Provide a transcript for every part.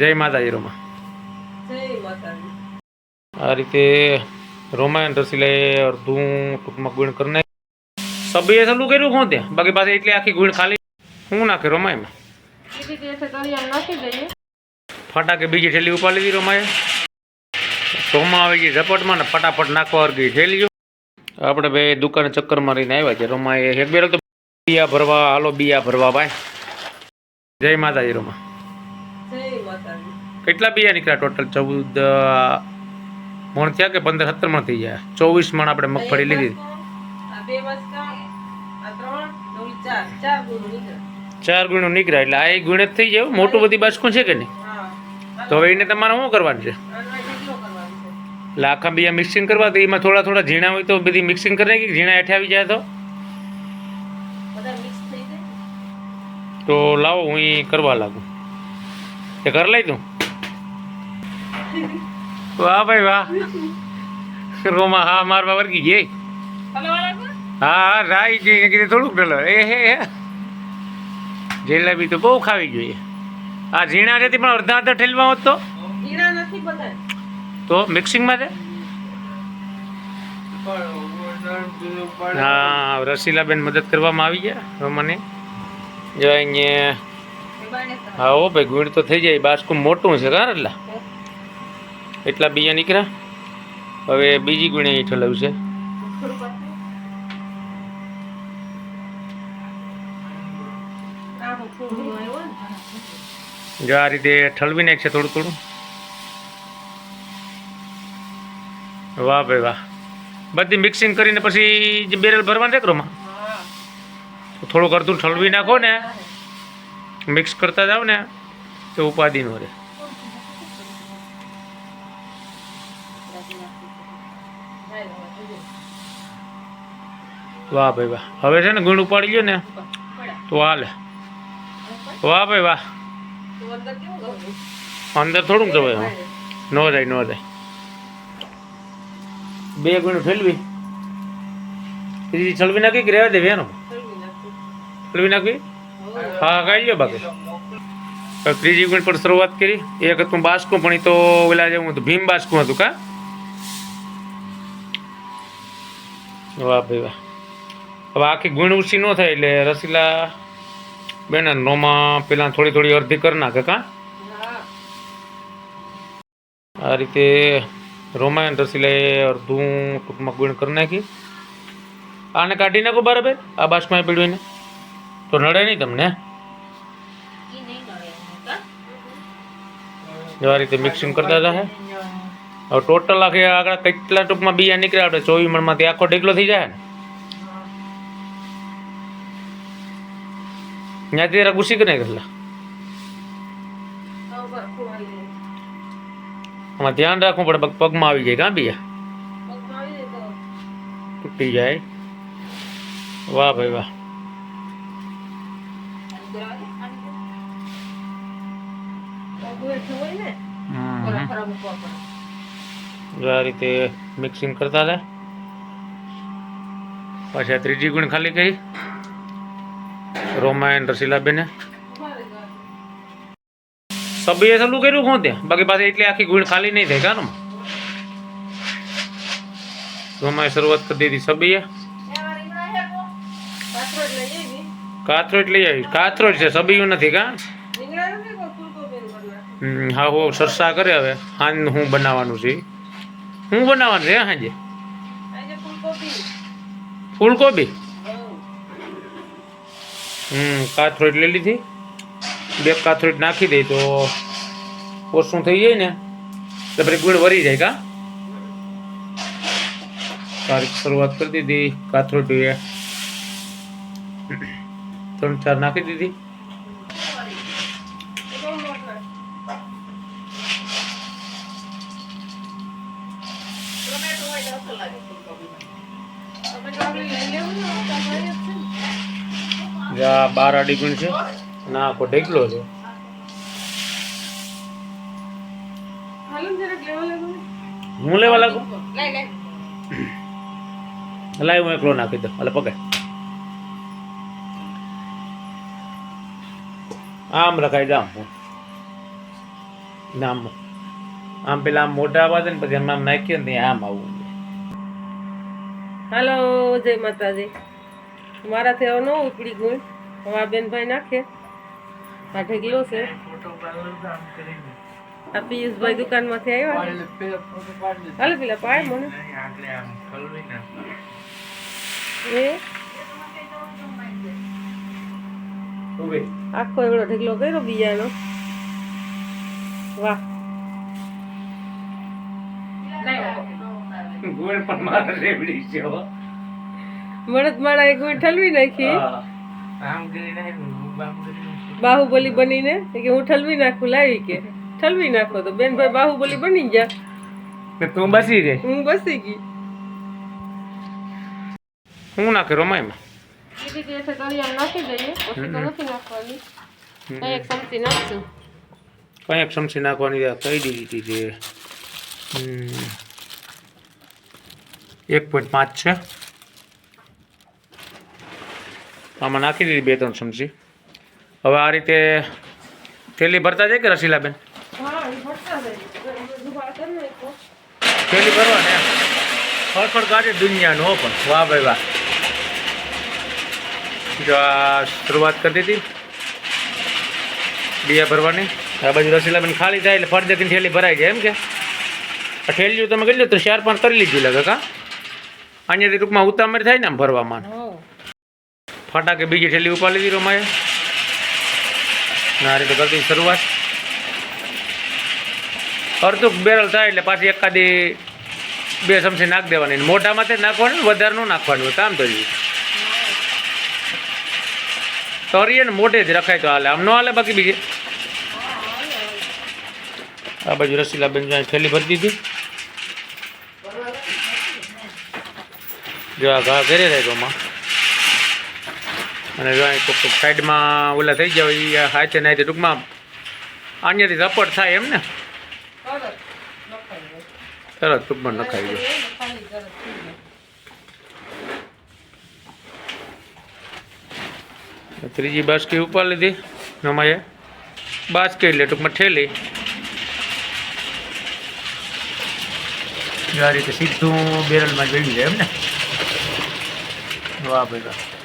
જય માતાજી રોમા. આ રીતે રોમાયણ રસીલાએ અડધું ટૂંકમાં ગુણ કરી નાખ્યું સબીએ સલું કર્યું કોણ ત્યાં? બાકી પાસે એટલી આખી ગુણ ખાલી. શું નાખે રોમાયમાં ફટાકે બીજી ઠેલી ઉપાડી લીધી રોમાએ સોમાં આવી ગઈ ઝપટમાં ને ફટાફટ નાખવા અર્ગી ઠેલી આપણે બે દુકાને ચક્કર મારીને આવ્યા છે. રોમાએ એક બેરો તો બિયા ભરવા હાલો બિયા ભરવા ભાઈ. જય માતાજી રોમા. કેટલા બીજા નીકળ્યા ટોટલ ચૌદ મણ થયા કે પંદર સત્તર મણ થઈ ગયા? ચોવીસ મણ આપણે મગફળી લીધી. ચાર ગુણ નીકળ્યા. એટલે આ ગુણ થઈ જાય મોટું બધી બાસકું છે કે નહીં? તો હવે એને તમારે શું કરવાનું છે? એટલે આખા બિયા મિક્સિંગ કરવા તો એમાં થોડા થોડા ઝીણા હોય તો બધી મિક્સિંગ કરી નાખી ઝીણા હેઠે આવી જાય તો? જાય તો લાવો હું કરવા લાગુ. એ કર લઈ તું વાહ ભાઈ વાહ. રોમા હા મારવા વર્ગી ગઈ. હા રાઈ જઈને કીધું થોડુંક ડલો એ હે હે જલેબી તો બહુ ખાવી જોઈએ. આ ઝીણા નથી પણ અડધા અડધા ઠેલવા હોત તો? તો મિક્સિંગમાં છે? હા રસીલાબેન મદદ કરવામાં આવી ગયા રોમાને. જો અહીંયા હા ઓ ભાઈ ગુણ તો થઈ જાય. બાસકું મોટું છે કાર એટલા એટલા બીજા નીકળ્યા? હવે બીજી ગુણે હેઠળ છે. જો આ રીતે ઠલવી નાખશે થોડું થોડું. વાહ ભાઈ વાહ. બધી મિક્સિંગ કરીને પછી જે બેરલ ભરવાનું છે ક્રોમાં થોડુંક અડધું ઠલવી નાખો ને. મિક્સ કરતા જાવ ને, તો ઉપાધિ નો રહે. વાહ ભાઈ વાહ. હવે છે ને ગુણ ઉપાડી ગયો ને. તો હાલે. વાહ ભાઈ વાહ. અંદર થોડુંક જવાય નો જાય નો જાય. બે ગુણ ફેલવી. ત્રીજી છલવી નાખી કે રહેવા દે વેનો છલવી નાખવી હા, કાઢી લ્યો બાકી. ત્રીજી ગુણ પર શરૂઆત કરી. એક હતું બાસકું, પણ એ તો ઓલા જેવું હતું, ભીમ બાસકું હતું કા? વાહ ભાઈ વાહ. હવે આખી ગુણ ઉછી ન થાય એટલે રસીલા બેન નોમાં પેલા થોડી થોડી અડધી કરી નાખે કા? આ રીતે રોમાયણ રસીલે અડધું ટૂંકમાં ગુણ કરી નાખી. આને કાઢી નાખો બરાબર આ બાસમાં પીડવીને તો નડે નહીં તમને જો આ રીતે મિક્સિંગ કરતા હતા હવે ટોટલ આખી આગળ કેટલા ટૂંકમાં બીજા નીકળ્યા આપણે? ચોવીસ મણમાંથી આખો ઢેકલો થઈ જાય ને? ત્યાંથી જરા ઘૂસી કરી નાખેલા આમાં ધ્યાન રાખવું પડે, પગ- પગમાં આવી જાય કાં તૂટી જાય. વાહ ભાઈ વાહ. આ રીતે મિક્સિંગ કરતા હતા પાછા ત્રીજી ગુણ ખાલી કરી. રોમાયણ રસીલાબેને. સબીએ સલું કર્યું કોણ ત્યાં બાકી પાસે એટલી આખી ગુણ ખાલી નહીં થાય કાનો રોમાએ શરૂઆત કરી દીધી સબીએ કાથરોટ લઈ આવી. કાથરોટ છે સબીયું નથી કા? હા હો સરસા કરે હવે. હાન હું બનાવવાનું છે. હું બનાવવાનું છે હાજે? ફૂલકોબી? હમ કાથરોટ લઈ લીધી. બે કાથરોટ નાખી દઈ તો ઓછું થઈ જાય ને. એટલે પછી ગુણ વરી જાય કા? તારીખ શરૂઆત કરી દીધી કાથરોટ એ ત્રણ ચાર નાખી દીધી. આ બાર આડી ગુણ છે ના આખો ઢેકલો છે. હું લેવા લાગુ? લાય હું એકલો નાખી દઉં. એટલે પકડ આમ રખાઈ દઉં આમ. આમ પેલા આમ મોઢા આવા છે ને પછી આમ આમ નાખીએ ને આમ આવું. હાલો જય માતાજી. મારાથી હવે ન ઉપડી ગુણ હવે આ બેનભાઈ નાખે. આ ઢગલો છે. આ પિયુષભાઈ દુકાનમાંથી આવ્યા હાલો પેલા પાય મને. એ? આખો એવડો ઢગલો કર્યો બીજાનો વાહ. ગોળ પણ મારા રેવડી છે હો. મળદ માળા એક ઠલવી નાખી. બાહુબલી બનીને કે હું ઠલવી નાખું લાવી કે. ઠલવી નાખો તો બેનભાઈ બાહુબલી બની ગયા. તું બસી ગઈ હું બસી ગઈ. હું નાખે રોમાયમાં? એ રીતે એટલે તળિયા નાખી દઈએ પછી તો નથી નાખવાની. કઈ એક ચમચી નાખશું. કઈ એક ચમચી નાખવાની? કહી દીધી હતી જે. હમ. એક પોઈન્ટ પાંચ છે. આમાં નાખી દીધી બે ત્રણ ચમચી. હવે આ રીતે થેલી ભરતા જાય કે રસીલાબેન? કરી નાખો થેલી ભરવા ને ફળફળ કાઢે દુનિયાનો હો પણ. વાહ ભાઈ વાહ. જો આ શરૂઆત કરી દીધી. બીયા ભરવાની. આ બાજુ રસીલાબેન ખાલી થાય એટલે ફરજેથી થેલી ભરાઈ જાય એમ કે? આ થેલીઓ તમે કરી લો તો ચાર પાંચ કરી લીધી લાગે કા? અહીંયાથી ટૂંકમાં ઉતામળ થાય ને આમ ભરવામાં. હા ફટાકે બીજી ઠેલી ઉપાડી લીધી રમાય ના રીતે કરતી શરૂઆત. અડધું બેરલ થાય એટલે પાછી એકાદી બે ચમચી નાખી દેવાની. મોઢામાં તે નાખવાનું, વધારે ન નાખવાનું કામ તો. તરીએ ને મોઢે જ રખાય તો હાલે. આમ ન હાલે બાકી બીજે. આ બાજુ રસીલા બેન થેલી ભરી દીધી. જો આ ઘા ઘરે રહે તોમાં અને સાઈડમાં ઓલા થઈ જાય એ હાથે નાખી ટૂંકમાં અહીંયાથી સપોર્ટ થાય એમ ને? તરત ટૂંકમાં નખાઈ ગયો. ત્રીજી બાસ્કી ઉપર લીધી નમાએ બાસ્કી એટલે ટૂંકમાં ઠેલી. આ રીતે સીધું બેરલમાં જોઈ જાય એમ ને? વાહ ભાઈ વાહ.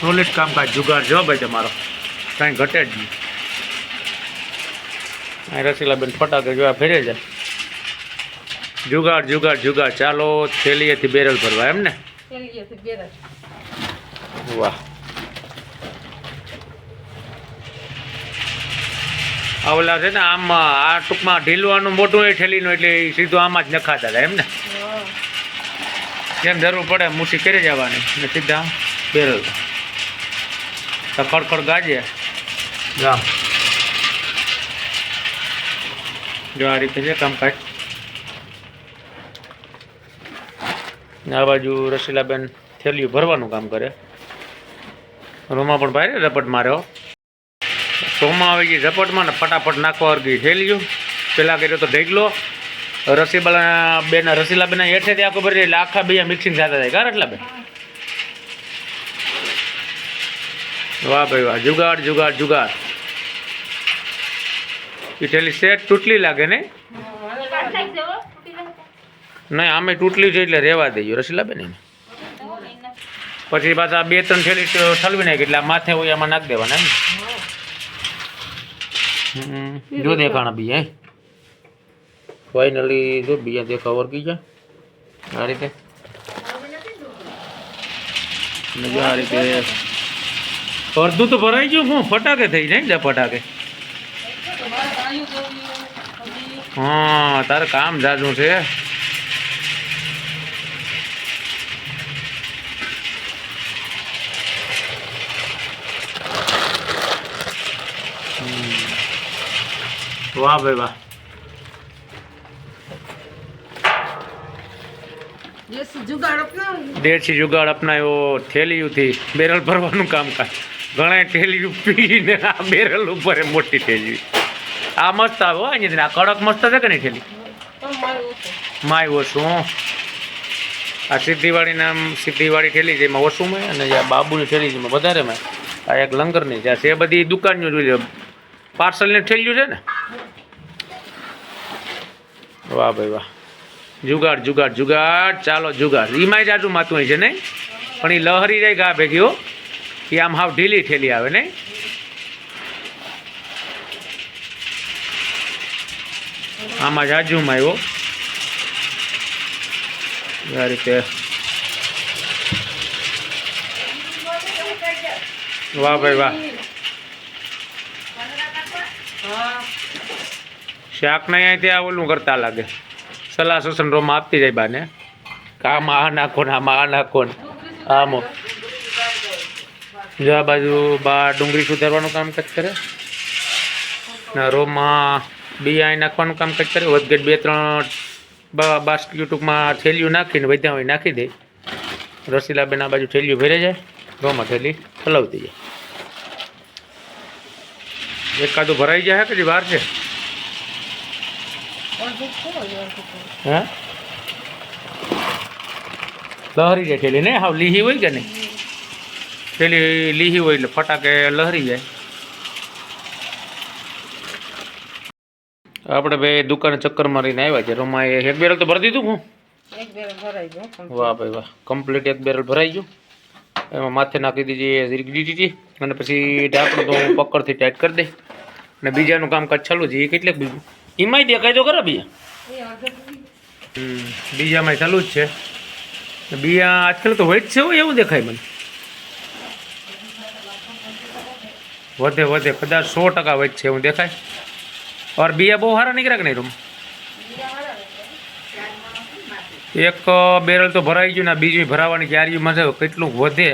સોલિડ કામકાજ જુગાર જો ભાઈ તમારો. કાંઈ ઘટે જ નહીં. રસીલાબેન ફટાકે જોવા ફેરે જાય. જુગાડ જુગાર જુગાડ ચાલો થેલીએથી બેરલ ભરવા એમ ને વાહ. આ ઓલા છે ને આમ આ ટૂંકમાં ઢીલવાનું મોટું એ ઠેલીનું એટલે સીધું આમાં જ નખાતા હતા એમ ને જેમ જરૂર પડે મૂઠી કરી જવાની ને સીધા બેરલ. ખડખડ ગાજે. ગામ જો આ રીતે છે કામકાજ. ને આ બાજુ રસીલાબેન થેલીઓ ભરવાનું કામ કરે. રોમા પણ ભાઈ રપટ માર્યો. સોમાં આવી ગઈ ઝપટમાં ને ફટાફટ નાખવા અર્ગી થેલીઓ. પેલા કર્યો તો ઢેગલો. રસીબાલા બેન રસીલાબેન હેઠેથી આખું ભરી એટલે આખા બે મિક્સિંગ થતા થાય કાર એટલા બે વાહ ભાઈ વાહ, જુગાડ જુગાડ જુગાડ. ઇટલી સેટ તૂટલી લાગે ને? નહીં, આમે તૂટલી છે એટલે રહેવા દઈએ રસીલાબેન એને? પછી પાછા બે, ત્રણ થેલી ઠલવી નાખી, એટલે માથે હોય એમાં નાખી દેવાના એમ. જો દેખાણા બીજા ફાઇનલી જો બીજા દેખા વર્ગી ગયા. આ રીતે. આ રીતે. અડધું તો ભરાઈ ગયું હું ફટાકે થઈ જાય ને ફટાકે. હા તારે કામ જાજું છે. વાહ ભાઈ વાહ. દેશી જુગાડ અપનાવ્યો થેલીઓથી બેરલ ભરવાનું કામ કામકાજ. ઘણા ઠેલી પીને આ બેરલ ઉપર એ મોટી થેલી આ મસ્ત આવે હો, અહીંયાથી. આ કડક મસ્ત છે કે નહીં થેલી માય ઓછું આ સિદ્ધિવાળી નામ સિદ્ધિવાળી ઠેલી છે, એમાં ઓછું મેં અને આ બાબુની ઠેલી છે, એમાં વધારે મેં આ એક લંગરની છે, આ છે બધી દુકાનનું જોઈ લો પાર્સલને ઠેલ્યું છે ને? વાહ ભાઈ વાહ. જુગાડ જુગાડ જુગાડ. ચાલો, જુગાડ. એમાંય જાજુ માતું હોય છે નહીં? પણ એ લહરી જાય ગા ભેગી, હો. એ આમ હાવ ઢીલી ઠેલી આવે, નહીં? આમાં જાજુમાં આવ્યો. આ રીતે. વાહ ભાઈ, વાહ. શાક ને અહીંયાથી આ ઓલું કરતા લાગે. સલાહ સૂચન રોમાં આપતી જાય બાને. કામ આ નાખો ને આમાં આ નાખો ને આમો. જો આ બાજુ બા ડુંગળી સુધારવાનું કામ કચ કરે? ને રોમાં બિયા અહીં નાખવાનું કામ કાજ કરે? વધઘટ બે ત્રણ બા બાસ્કેટ ટૂંકમાં થેલીઓ નાખીને વધ્યા હોય નાખી દે. રસીલાબેન આ બાજુ થેલીઓ ભરે જાય, રોમાં થેલી હલાવતી જાય એકાદું ભરાઈ જાય કે બહાર છે. હે? લહરી જાય થેલી ને? હાવ લીહી હોય કે નહીં? ઠેલી લીહી હોય એટલે ફટાકે લહરી જાય. આપણે બે દુકાને ચક્કર મારીને આવ્યા છે. રોમાં એ એક બેરલ તો ભરી દીધું હું. એક બેરલ ભરાઈ ગયો વાહ ભાઈ વાહ. કમ્પ્લીટ એક બેરલ ભરાઈ ગયું. એમાં માથે નાખી દીધી ઝીરકી દીધી અને પછી ઢાંકણું તો હું પકડથી ટાઈટ કરી દઈ અને બીજાનું કામકાજ ચાલુ છે. એ કેટલેક બીજું? એમાંય દેખાય તો ખરા બીજા બીજામાં ચાલુ જ છે. બીજા આજકાલ તો હોય જ છે હોય એવું દેખાય મને. વધે વધે કદાચ સો ટકા વધશે એવું દેખાય. ઓર બિયા બહુ સારા નીકળ્યા કે નહીં રૂમ? એક બેરલ તો ભરાઈ ગયું ને બીજું ભરાવાની ક્યારીમાં છે કેટલું વધે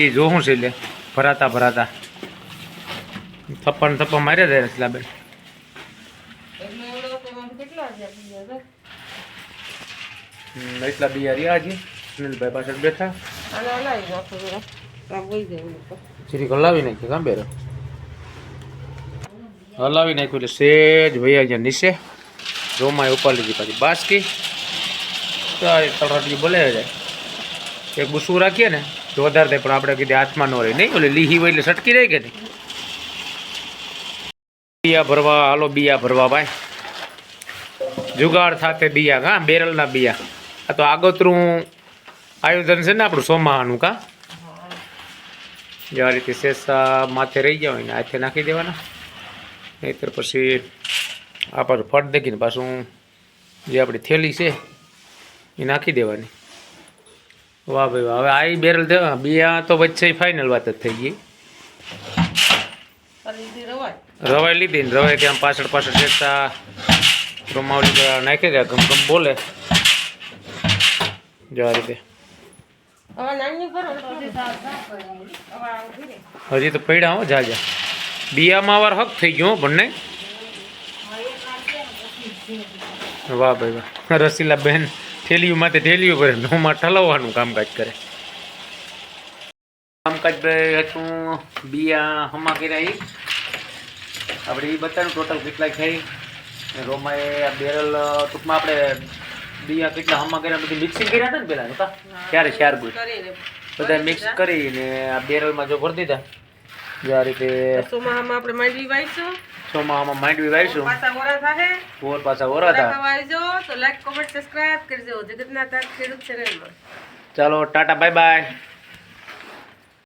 એ જોવું છે એટલે ભરાતા ભરાતા. થપ્પા થપ્પા માર્યા જાય રસલાબેન એટલે બિયા રહ્યા છે. સુનિલભાઈ પાછળ બેઠા. હલાવી નાખો, કાં બેરો? હલાવી નાખ્યું એટલે સેજ ભાઈ અહીંયા નીચે. રોમાએ ઉપર લીધી પાછી બાસકી. સારી તળાટી ભલે જાય. એક ગુસ્સું રાખીએ ને વધારે થાય પણ આપણે કીધે હાથમાં ન રહે. નહીં, ઓલી લીહી હોય એટલે સટકી રહી કે નહીં બિયા ભરવા, હાલો બિયા ભરવા ભાઈ. જુગાડ સાથે બિયા હા બેરલના બિયા. આ તો આગોતરું આયોજન છે ને આપણું સોમાહાનું, કાં? જે આ રીતે શેષા માથે રહી ગયા હોય ને હાથે નાખી દેવાના. નહીતર પછી આ પાછું ફટ દેખીને પાછું જે આપણી થેલી છે એ નાખી દેવાની. વાહ ભાઈ વાહ હવે આ બેરલ બિયા તો વચ્ચે ફાઇનલ વાત જ થઈ ગઈ. રવાય. રવાઈ લીધી ને રવાઈ ત્યાં પાછળ પાછળ શેષા રૂમાવલી નાખી ગયા ગમ ગમ બોલે. જો આ રીતે. હજી તો પડ્યા હો, જાજા. બિયામાં વાર હક થઈ ગયો બંને. વાહ ભાઈ વાહ. રસીલા બેન થેલીઓ માથે થેલીઓ ભરે નોમાં ઠલવવાનું કામકાજ કરે. કામકાજ ભાઈ હતું બિયા હમા કર્યા આપણે એ બતાવ્યું ટોટલ કેટલા થઈ રોમાં એ બેરલ, ટૂંકમાં આપણે બિયા કેટલા હમા કર્યા બધી મિક્સિંગ કર્યા હતા ને પેલા? નતા? ત્યારે ચાર ગુડ બધા મિક્સ કરીને આ બેરલમાં જો ભરી દીધા. જો આ રીતે ચોમાસામાં આપણે માંડવી વાવીશું. સોમાહામાં માંડવી વાવીશું. પાછા ઓરા થાહે. ઓર પાછા ઓરા થા. ખાવા તો લાઈક કોમેન્ટ સબસ્ક્રાઇબ કરજો. જગતના તાર ખેડૂત ચેનલમાં ચાલો ટાટા બાય બાય